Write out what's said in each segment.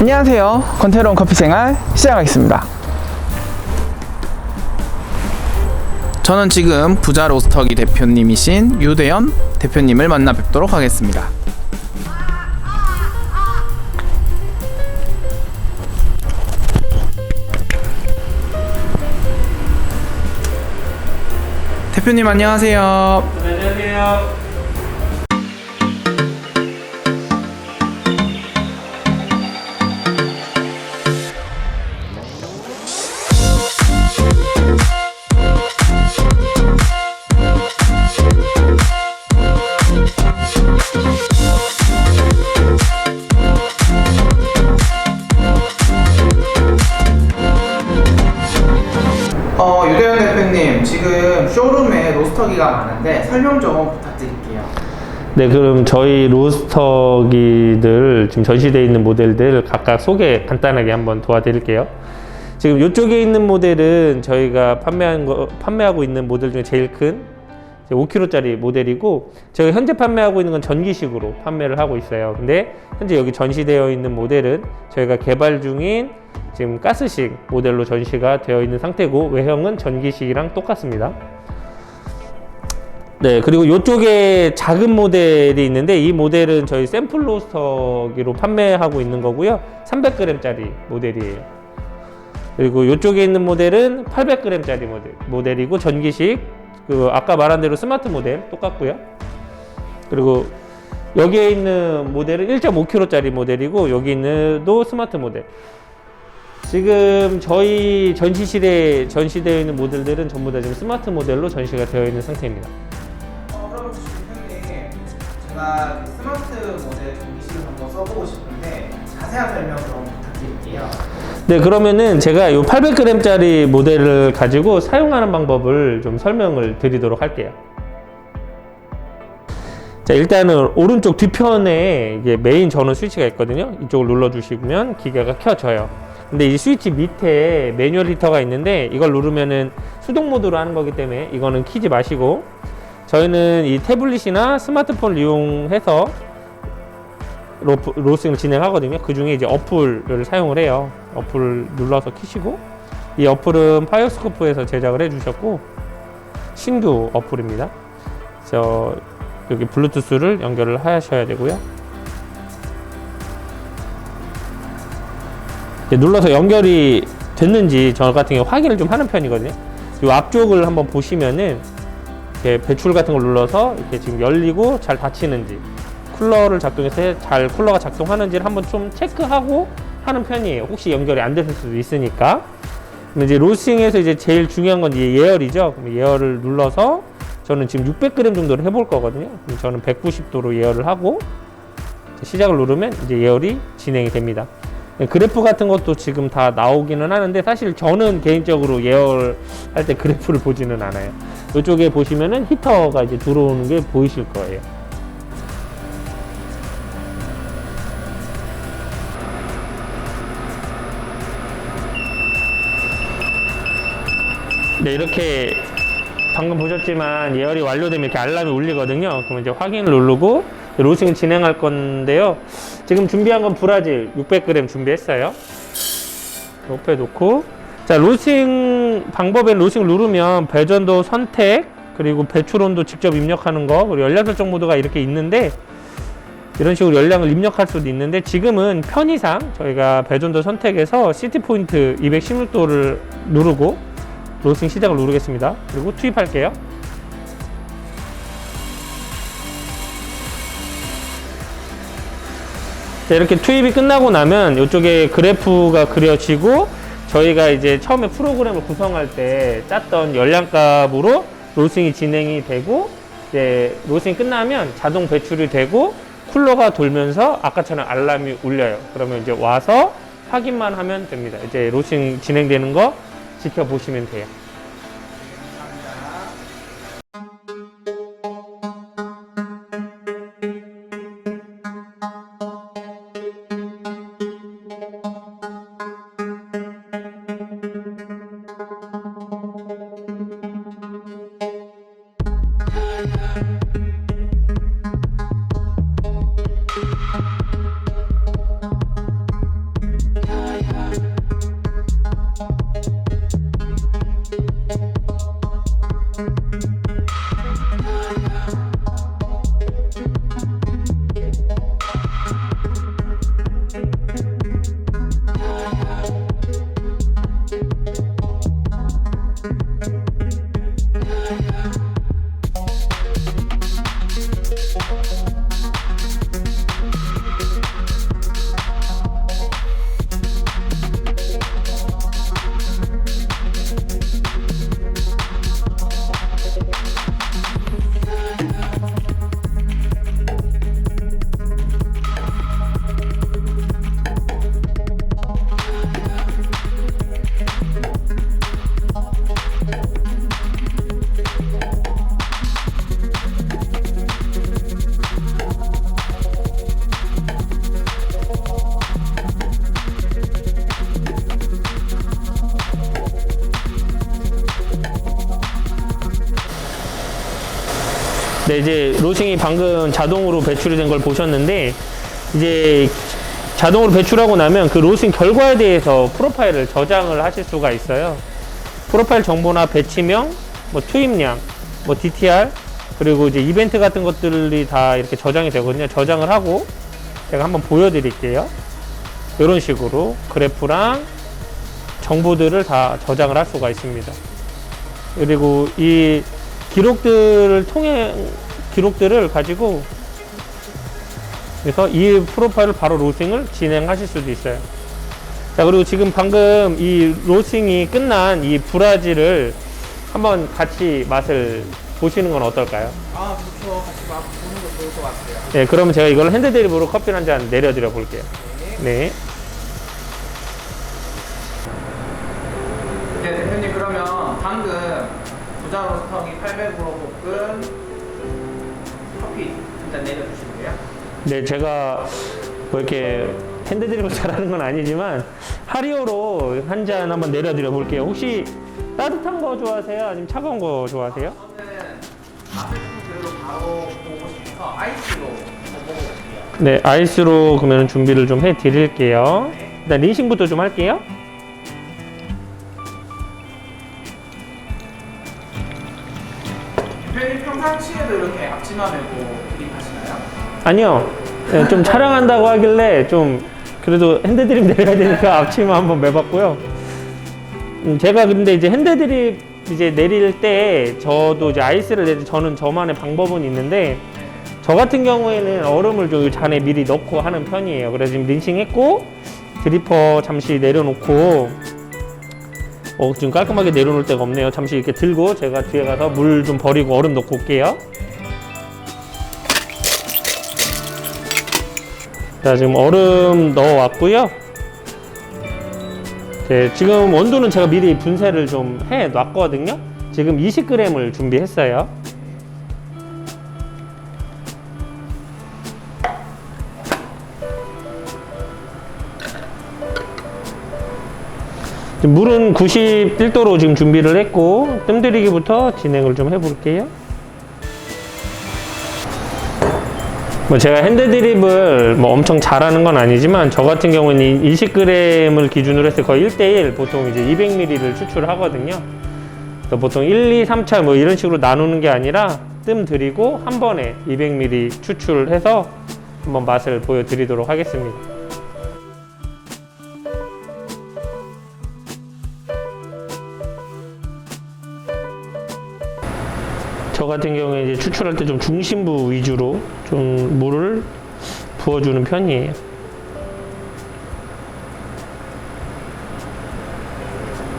안녕하세요. 권태로운 커피 생활 시작하겠습니다. 저는 지금 부자 로스터기 대표님이신 유대현 대표님을 만나 뵙도록 하겠습니다. 대표님 안녕하세요. 안녕하세요. 로스터기가 많은데 설명 좀 부탁드릴게요. 네, 그럼 저희 로스터기들 지금 전시되어 있는 모델들 각각 소개 간단하게 한번 도와드릴게요. 지금 이쪽에 있는 모델은 저희가 판매한 거, 판매하고 있는 모델 중에 제일 큰 5kg짜리 모델이고 저희가 현재 판매하고 있는 건 전기식으로 판매를 하고 있어요. 근데 현재 여기 전시되어 있는 모델은 저희가 개발 중인 지금 가스식 모델로 전시가 되어 있는 상태고 외형은 전기식이랑 똑같습니다. 네, 그리고 이쪽에 작은 모델이 있는데 이 모델은 저희 샘플 로스터기로 판매하고 있는 거고요. 300g짜리 모델이에요. 그리고 이쪽에 있는 모델은 800g짜리 모델, 모델이고 전기식 그 아까 말한 대로 스마트 모델 똑같고요. 그리고 여기에 있는 모델은 1.5kg짜리 모델이고 여기 있는도 스마트 모델. 지금 저희 전시실에 전시되어 있는 모델들은 전부 다 지금 스마트 모델로 전시가 되어 있는 상태입니다. 제가 그 스마트 모델 전기식을 한번 써보고 싶은데 자세한 설명 좀 부탁드릴게요. 네, 그러면은 제가 이 800g짜리 모델을 가지고 사용하는 방법을 좀 설명을 드리도록 할게요. 자, 일단은 오른쪽 뒤편에 이게 메인 전원 스위치가 있거든요. 이쪽을 눌러주시면 기계가 켜져요. 근데 이 스위치 밑에 매뉴얼 히터가 있는데 이걸 누르면은 수동 모드로 하는 거기 때문에 이거는 키지 마시고 저희는 이 태블릿이나 스마트폰 이용해서 로, 로스팅을 진행하거든요. 그 중에 이제 어플을 사용을 해요. 어플을 눌러서 키시고 이 어플은 파이어스코프에서 제작을 해주셨고 신규 어플입니다. 저 여기 블루투스를 연결을 하셔야 되고요. 눌러서 연결이 됐는지 저 같은 경우 확인을 좀 하는 편이거든요. 이 앞쪽을 한번 보시면은 이렇게 배출 같은 걸 눌러서 이렇게 지금 열리고 잘 닫히는지 쿨러를 작동해서 잘 쿨러가 작동하는지를 한번 좀 체크하고 하는 편이에요. 혹시 연결이 안 됐을 수도 있으니까. 그럼 이제 로스팅에서 이제 제일 중요한 건 이제 예열이죠. 그럼 예열을 눌러서 저는 지금 600g 정도를 해볼 거거든요. 그럼 저는 190도로 예열을 하고 시작을 누르면 이제 예열이 진행이 됩니다. 네, 그래프 같은 것도 지금 다 나오기는 하는데 사실 저는 개인적으로 예열할 때 그래프를 보지는 않아요. 이쪽에 보시면은 히터가 이제 들어오는 게 보이실 거예요. 네, 이렇게 방금 보셨지만 예열이 완료되면 이렇게 알람이 울리거든요. 그러면 이제 확인을 누르고 로싱 진행할 건데요. 지금 준비한 건 브라질 600g 준비했어요. 옆에 놓고 자 로싱 방법에 로싱을 누르면 배전도 선택 그리고 배출 온도 직접 입력하는 거 그리고 연량 설정 모드가 이렇게 있는데 이런 식으로 연량을 입력할 수도 있는데 지금은 편의상 저희가 배전도 선택해서 시티 포인트 216도를 누르고 로싱 시작을 누르겠습니다. 그리고 투입할게요. 자, 이렇게 투입이 끝나고 나면 이쪽에 그래프가 그려지고 저희가 이제 처음에 프로그램을 구성할 때 짰던 열량값으로 로싱이 진행이 되고 이제 로싱이 끝나면 자동 배출이 되고 쿨러가 돌면서 아까처럼 알람이 울려요. 그러면 이제 와서 확인만 하면 됩니다. 이제 로싱 진행되는 거 지켜보시면 돼요. 이제 로싱이 방금 자동으로 배출이 된 걸 보셨는데 이제 자동으로 배출하고 나면 그 로싱 결과에 대해서 프로파일을 저장을 하실 수가 있어요. 프로파일 정보나 배치명, 뭐 투입량, 뭐 DTR 그리고 이제 이벤트 같은 것들이 다 이렇게 저장이 되거든요. 저장을 하고 제가 한번 보여드릴게요. 이런 식으로 그래프랑 정보들을 다 저장을 할 수가 있습니다. 그리고 이 기록들을 통해 기록들을 가지고 그래서 이 프로파일을 바로 로싱을 진행하실 수도 있어요. 자 그리고 지금 방금 이 로싱이 끝난 이 브라질을 한번 같이 맛을 보시는 건 어떨까요? 아 좋죠. 같이 막 보는 거 좋을 것 같아요. 네, 그러면 제가 이걸 핸드 드립으로 커피 한 잔 내려드려 볼게요. 네. 네 대표님 그러면 방금 부자 로스터기 800으로 볶은 잔 내려주시고요. 네, 제가 뭐 이렇게 핸드 드립을 잘하는 건 아니지만 하리오로 한 잔 한번 내려드려 볼게요. 혹시 따뜻한 거 좋아하세요? 아니면 차가운 거 좋아하세요? 저는 바로 보고 싶어서 아이스로. 네, 아이스로 그러면 준비를 좀 해 드릴게요. 일단 린싱부터 좀 할게요. 대표님 평상시에도 이렇게 메고 드립하시나요? 아니요. 네, 좀 촬영한다고 하길래 좀 그래도 핸드드립 내려야 되니까 앞치마 한번 매봤고요. 음, 제가 근데 이제 핸드드립 이제 내릴 때 저도 이제 아이스를 내릴 때 저는 저만의 방법은 있는데 저 같은 경우에는 얼음을 좀 잔에 미리 넣고 하는 편이에요. 그래서 지금 린싱 했고 드리퍼 잠시 내려놓고 어, 지금 깔끔하게 내려놓을 데가 없네요. 잠시 이렇게 들고 제가 뒤에 가서 물 좀 버리고 얼음 넣고 올게요. 자, 지금 얼음 넣어왔고요. 네, 지금 원두는 제가 미리 분쇄를 좀 해 놨거든요. 지금 20g을 준비했어요. 물은 91도로 지금 준비를 했고 뜸들이기부터 진행을 좀 해볼게요. 뭐 제가 핸드드립을 뭐 엄청 잘하는 건 아니지만 저 같은 경우는 20g을 기준으로 해서 거의 1대1 보통 이제 200ml를 추출하거든요. 보통 1, 2, 3차 뭐 이런 식으로 나누는 게 아니라 뜸 들이고 한 번에 200ml 추출해서 한번 맛을 보여드리도록 하겠습니다. 같은 경우에 이제 추출할 때 좀 중심부 위주로 좀 물을 부어주는 편이에요.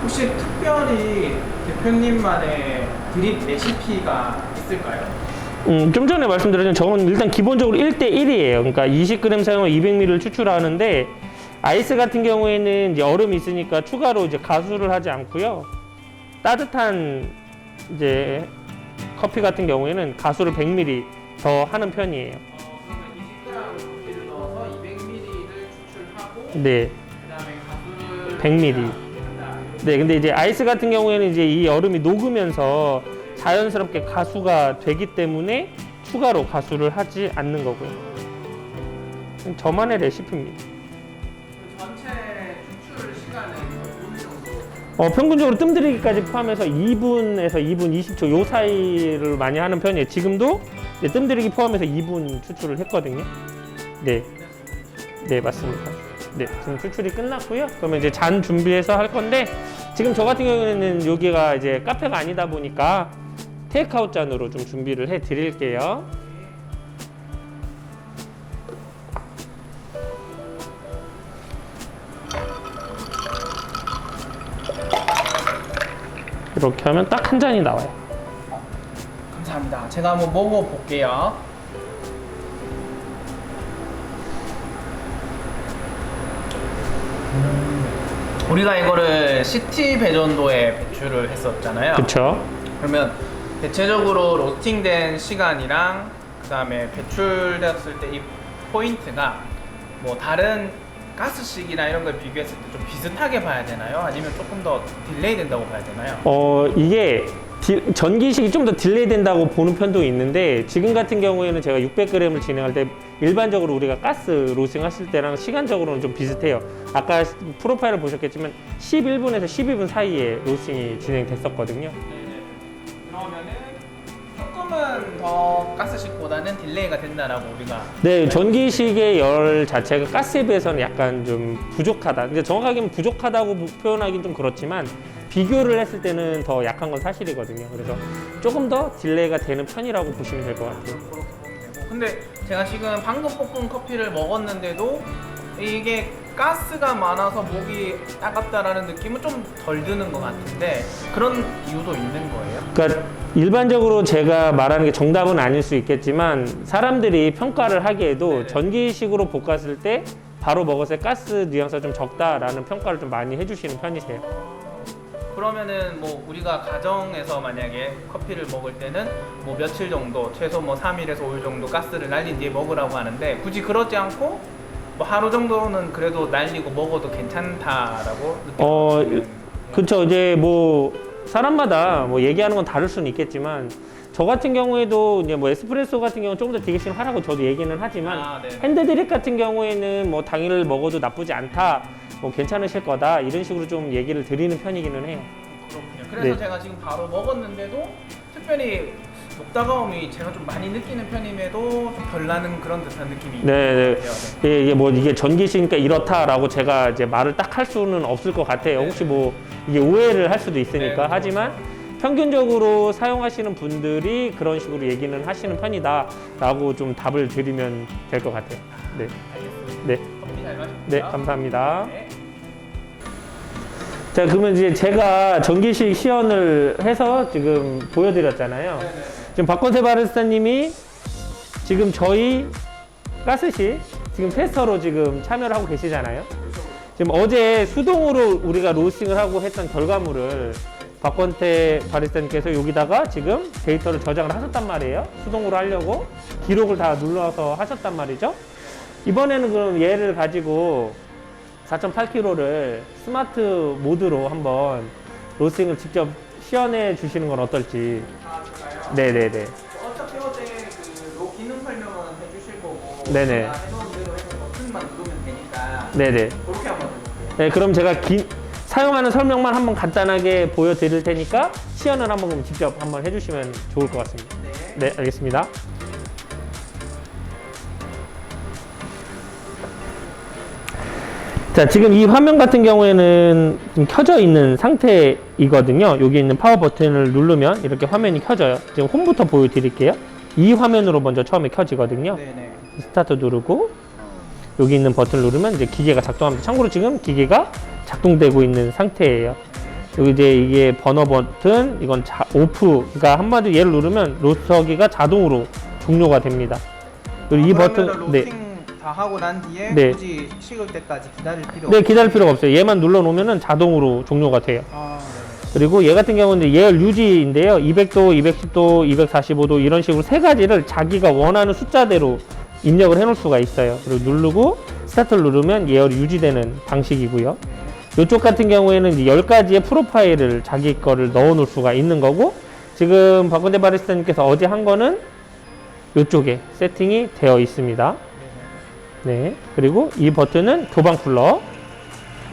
혹시 특별히 대표님만의 드립 레시피가 있을까요? 음, 좀 전에 말씀드렸지만 저건 일단 기본적으로 1대1이에요. 그러니까 20g 사용을 200ml를 추출하는데 아이스 같은 경우에는 이제 얼음이 있으니까 추가로 이제 가수를 하지 않고요. 따뜻한 이제 커피 같은 경우에는 가수를 100ml 더 하는 편이에요. 어, 그러면 20g 커피를 넣어서 200ml를 추출하고 네, 그다음에 가수를 100ml. 한다. 네, 근데 이제 아이스 같은 경우에는 이제 이 얼음이 녹으면서 자연스럽게 가수가 되기 때문에 추가로 가수를 하지 않는 거고요. 저만의 레시피입니다. 어, 평균적으로 뜸들이기까지 포함해서 2분에서 2분 20초 요 사이를 많이 하는 편이에요. 지금도 이제 뜸들이기 포함해서 2분 추출을 했거든요. 네, 네 맞습니다. 네, 지금 추출이 끝났고요. 그러면 이제 잔 준비해서 할 건데 지금 저 같은 경우에는 여기가 이제 카페가 아니다 보니까 테이크아웃 잔으로 좀 준비를 해 드릴게요. 이렇게 하면 딱 한 잔이 나와요. 감사합니다. 제가 한번 먹어볼게요. 우리가 이거를 시티 배전도에 배출을 했었잖아요. 그쵸? 그러면 대체적으로 로스팅된 시간이랑 그 다음에 배출되었을 때 이 포인트가 뭐 다른 가스식이나 이런 걸 비교했을 때 좀 비슷하게 봐야 되나요? 아니면 조금 더 딜레이 된다고 봐야 되나요? 어, 이게 디- 전기식이 좀 더 딜레이 된다고 보는 편도 있는데 지금 같은 경우에는 제가 600g을 진행할 때 일반적으로 우리가 가스 로스팅 하실 때랑 시간적으로는 좀 비슷해요. 아까 프로파일을 보셨겠지만 11분에서 12분 사이에 로스팅이 진행됐었거든요. 그러면은 더 가스식보다는 딜레이가 된다라고 우리가 네, 전기식의 열 자체가 가스에 비해서는 약간 좀 부족하다. 근데 정확하게는 부족하다고 표현하기는 좀 그렇지만 비교를 했을 때는 더 약한 건 사실이거든요. 그래서 조금 더 딜레이가 되는 편이라고 보시면 될 것 같아요. 그렇게 보면 되고 근데 제가 지금 방금 볶은 커피를 먹었는데도 이게 가스가 많아서 목이 따갑다라는 느낌은 좀 덜 드는 것 같은데 그런 이유도 있는 거예요? 그러니까 일반적으로 제가 말하는 게 정답은 아닐 수 있겠지만 사람들이 평가를 하기에도 네네. 전기식으로 볶았을 때 바로 먹었을 때 가스 뉘앙스가 좀 적다라는 평가를 좀 많이 해주시는 편이세요. 그러면은 뭐 우리가 가정에서 만약에 커피를 먹을 때는 뭐 며칠 정도 최소 뭐 3일에서 5일 정도 가스를 날린 뒤에 먹으라고 하는데 굳이 그러지 않고 뭐 하루 정도는 그래도 날리고 먹어도 괜찮다라고 어, 느껴지는 그렇죠. 이제 뭐 사람마다 뭐 얘기하는 건 다를 수는 있겠지만 저 같은 경우에도 이제 뭐 에스프레소 같은 경우는 조금 더 디게싱을 하라고 저도 얘기는 하지만 아, 네. 핸드드립 같은 경우에는 뭐 당일 먹어도 나쁘지 않다. 뭐 괜찮으실 거다 이런 식으로 좀 얘기를 드리는 편이기는 해요. 그렇군요. 그래서 네. 제가 지금 바로 먹었는데도 특별히 녹다가움이 제가 좀 많이 느끼는 편임에도 좀덜 나는 그런 듯한 느낌이 네, 네. 있는 것 같아요. 네. 예, 이게 뭐 이게 전기시니까 이렇다라고 제가 이제 말을 딱 할 수는 없을 것 같아요. 혹시 뭐 이게 오해를 할 수도 있으니까 네, 하지만 평균적으로 사용하시는 분들이 그런 식으로 얘기는 하시는 편이다라고 좀 답을 드리면 될 것 같아요. 네, 알겠습니다. 네, 커피 잘 마십니다. 네, 감사합니다. 네. 자, 그러면 이제 제가 전기식 시연을 해서 지금 보여드렸잖아요. 네, 네, 지금 박건세 바리스타님이 지금 저희 가스실 지금 테스터로 지금 참여를 하고 계시잖아요. 지금 어제 수동으로 우리가 로스팅을 하고 했던 결과물을 박건태 바리스타님께서 여기다가 지금 데이터를 저장을 하셨단 말이에요. 수동으로 하려고 기록을 다 눌러서 하셨단 말이죠. 이번에는 그럼 얘를 가지고 4.8kg를 스마트 모드로 한번 로스팅을 직접 시연해 주시는 건 어떨지. 네네네. 어차피 어제 그로 기능 설명은 해주실 거고 네네. 제가 해놓은 대로 해서 버튼만 누르면 되니까 네네. 그렇게 한번 해볼게요. 네, 그럼 제가 기- 사용하는 설명만 한번 간단하게 보여드릴 테니까 시연을 한번 그럼 직접 한번 해주시면 좋을 것 같습니다. 네. 네, 알겠습니다. 자, 지금 이 화면 같은 경우에는 지금 켜져 있는 상태이거든요. 여기 있는 파워 버튼을 누르면 이렇게 화면이 켜져요. 지금 홈부터 보여드릴게요. 이 화면으로 먼저 처음에 켜지거든요. 네네. 스타트 누르고 여기 있는 버튼을 누르면 이제 기계가 작동합니다. 참고로 지금 기계가 작동되고 있는 상태예요. 여기 이제 이게 번호 버튼, 이건 자, 오프. 그러니까 한마디로 얘를 누르면 로스터기가 자동으로 종료가 됩니다. 그리고 이 버튼, 네, 다 하고 난 뒤에 네. 굳이 식을 때까지 기다릴 필요 네 기다릴 필요가 없어요. 얘만 눌러 놓으면 자동으로 종료가 돼요. 아, 그리고 얘 같은 경우는 예열 유지인데요. 200도, 210도, 245도 이런 식으로 세 가지를 자기가 원하는 숫자대로 입력을 해 놓을 수가 있어요. 그리고 누르고 스타트를 누르면 예열이 유지되는 방식이고요. 이쪽 같은 경우에는 이제 10가지의 프로파일을 자기 거를 넣어 놓을 수가 있는 거고 지금 박건대 바리스타님께서 어제 한 거는 이쪽에 세팅이 되어 있습니다. 네. 그리고 이 버튼은 교방 쿨러.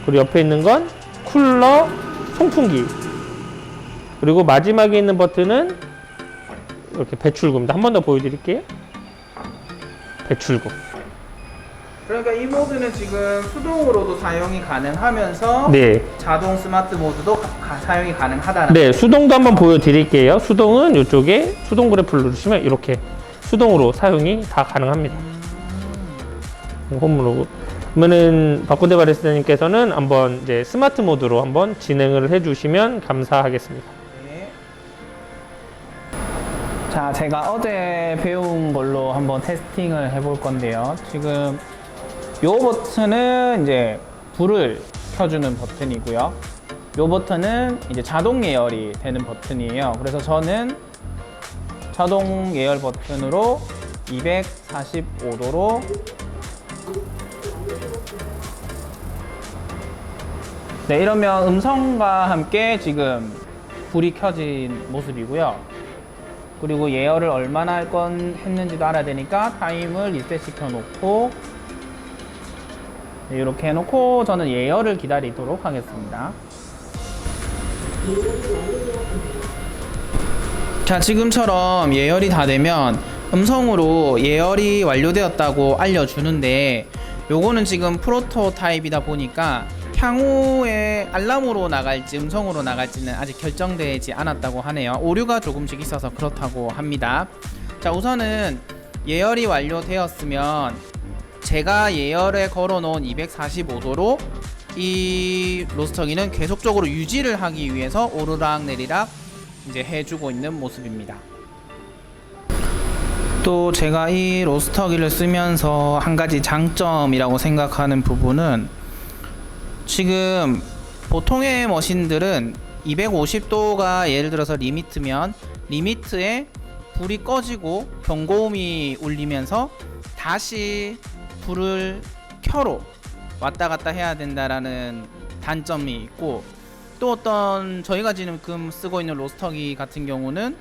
그리고 옆에 있는 건 쿨러 송풍기. 그리고 마지막에 있는 버튼은 이렇게 배출구입니다. 한 번 더 보여드릴게요. 배출구. 그러니까 이 모드는 지금 수동으로도 사용이 가능하면서 네. 자동 스마트 모드도 가- 가- 사용이 가능하다는 네, 수동도 한번 보여드릴게요. 수동은 이쪽에 수동 그래프를 누르시면 이렇게 수동으로 사용이 다 가능합니다. 홈으로. 그러면은 박군대 바리스타님께서는 한번 이제 스마트 모드로 한번 진행을 해주시면 감사하겠습니다. 네. 자, 제가 어제 배운 걸로 한번 테스팅을 해볼 건데요. 지금 요 버튼은 이제 불을 켜주는 버튼이고요. 요 버튼은 이제 자동 예열이 되는 버튼이에요. 그래서 저는 자동 예열 버튼으로 245도로 네, 이러면 음성과 함께 지금 불이 켜진 모습이고요. 그리고 예열을 얼마나 할 건 했는지도 알아야 되니까 타임을 리셋 시켜 놓고 이렇게 해놓고 저는 예열을 기다리도록 하겠습니다. 자, 지금처럼 예열이 다 되면 음성으로 예열이 완료되었다고 알려주는데 요거는 지금 프로토 타입이다 보니까 향후에 알람으로 나갈지 음성으로 나갈지는 아직 결정되지 않았다고 하네요. 오류가 조금씩 있어서 그렇다고 합니다. 자, 우선은 예열이 완료되었으면 제가 예열에 걸어놓은 245도로 이 로스터기는 계속적으로 유지를 하기 위해서 오르락 내리락 이제 해주고 있는 모습입니다. 또 제가 이 로스터기를 쓰면서 한 가지 장점이라고 생각하는 부분은 지금 보통의 머신들은 250도가 예를 들어서 리미트면 리미트에 불이 꺼지고 경고음이 울리면서 다시 불을 켜로 왔다 갔다 해야 된다라는 단점이 있고 또 어떤 저희가 지금 쓰고 있는 로스터기 같은 경우는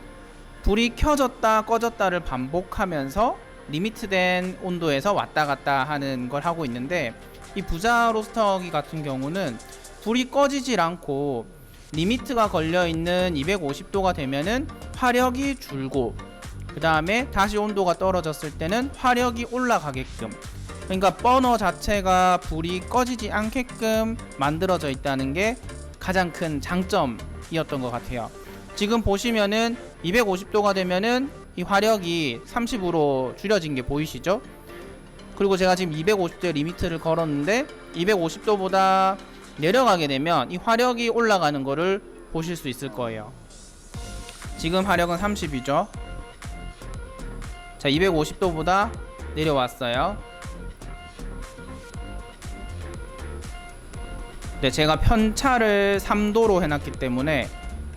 불이 켜졌다 꺼졌다를 반복하면서 리미트된 온도에서 왔다 갔다 하는 걸 하고 있는데 이 부자 로스터기 같은 경우는 불이 꺼지질 않고 리미트가 걸려 있는 250도가 되면은 화력이 줄고 그 다음에 다시 온도가 떨어졌을 때는 화력이 올라가게끔 그러니까 버너 자체가 불이 꺼지지 않게끔 만들어져 있다는 게 가장 큰 장점이었던 것 같아요. 지금 보시면은 250도가 되면은 이 화력이 30으로 줄여진 게 보이시죠? 그리고 제가 지금 250도 리미트를 걸었는데 250도보다 내려가게 되면 이 화력이 올라가는 거를 보실 수 있을 거예요. 지금 화력은 30이죠. 자, 250도보다 내려왔어요. 네, 제가 편차를 3도로 해놨기 때문에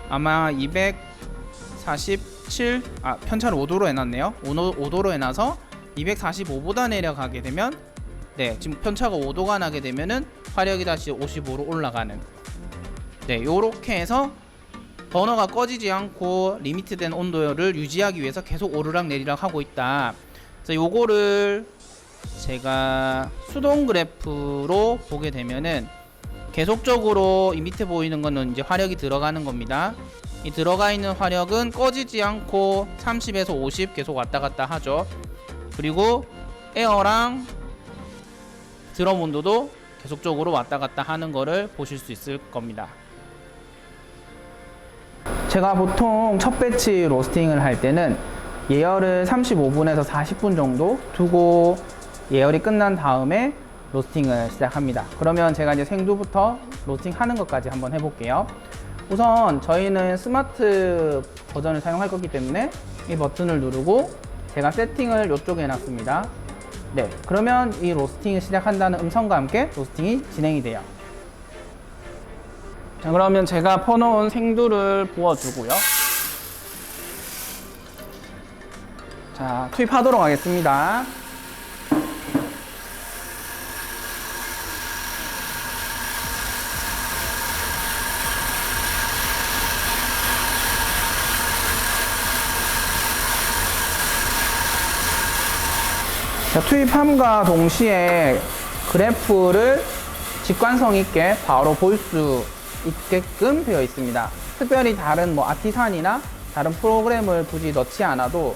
아마 247, 아, 편차를 5도로 해놨네요. 5도, 로 해놔서 245보다 내려가게 되면, 네, 지금 편차가 5도가 나게 되면은 화력이 다시 55로 올라가는. 네, 요렇게 해서 버너가 꺼지지 않고 리미트된 온도를 유지하기 위해서 계속 오르락 내리락 하고 있다. 그래서 요거를 제가 수동 그래프로 보게 되면은 계속적으로 이 밑에 보이는 거는 이제 화력이 들어가는 겁니다. 이 들어가 있는 화력은 꺼지지 않고 30에서 50 계속 왔다 갔다 하죠. 그리고 에어랑 드럼 온도도 계속적으로 왔다 갔다 하는 거를 보실 수 있을 겁니다. 제가 보통 첫 배치 로스팅을 할 때는 예열을 35분에서 40분 정도 두고 예열이 끝난 다음에 로스팅을 시작합니다. 그러면 제가 이제 생두부터 로스팅 하는 것까지 한번 해볼게요. 우선 저희는 스마트 버전을 사용할 거기 때문에 이 버튼을 누르고 제가 세팅을 이쪽에 해놨습니다. 네, 그러면 이 로스팅을 시작한다는 음성과 함께 로스팅이 진행이 돼요. 자, 그러면 제가 퍼놓은 생두를 부어주고요. 자, 투입하도록 하겠습니다. 자, 투입함과 동시에 그래프를 직관성 있게 바로 볼 수 있게끔 되어 있습니다. 특별히 다른 뭐 아티산이나 다른 프로그램을 굳이 넣지 않아도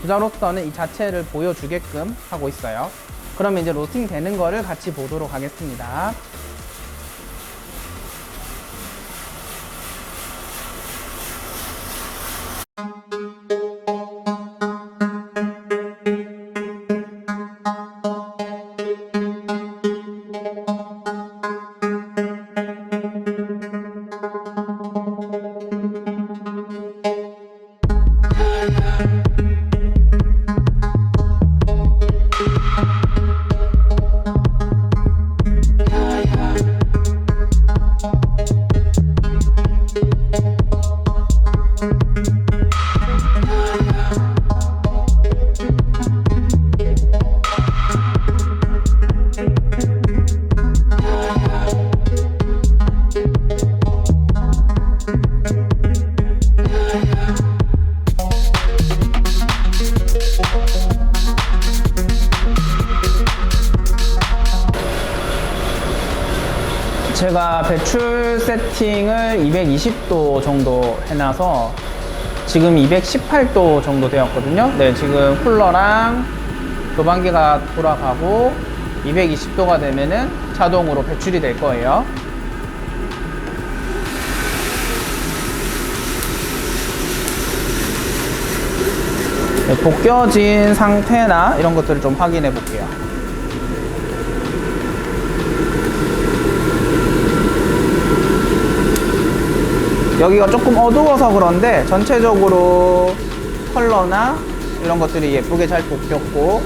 부자로서는 이 자체를 보여주게끔 하고 있어요. 그러면 이제 로스팅 되는 거를 같이 보도록 하겠습니다. 제가 배출 세팅을 220도 정도 해놔서 지금 218도 정도 되었거든요. 네, 지금 쿨러랑 교반기가 돌아가고 220도가 되면은 자동으로 배출이 될 거예요. 네, 벗겨진 상태나 이런 것들을 좀 확인해 볼게요. 여기가 조금 어두워서 그런데 전체적으로 컬러나 이런 것들이 예쁘게 잘 뽑혔고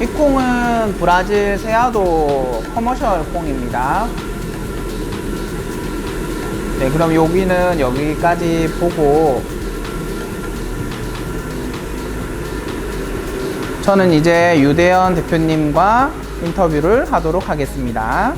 이 콩은 브라질 세아도 커머셜 콩입니다. 네, 그럼 여기는 여기까지 보고 저는 이제 유대현 대표님과 인터뷰를 하도록 하겠습니다.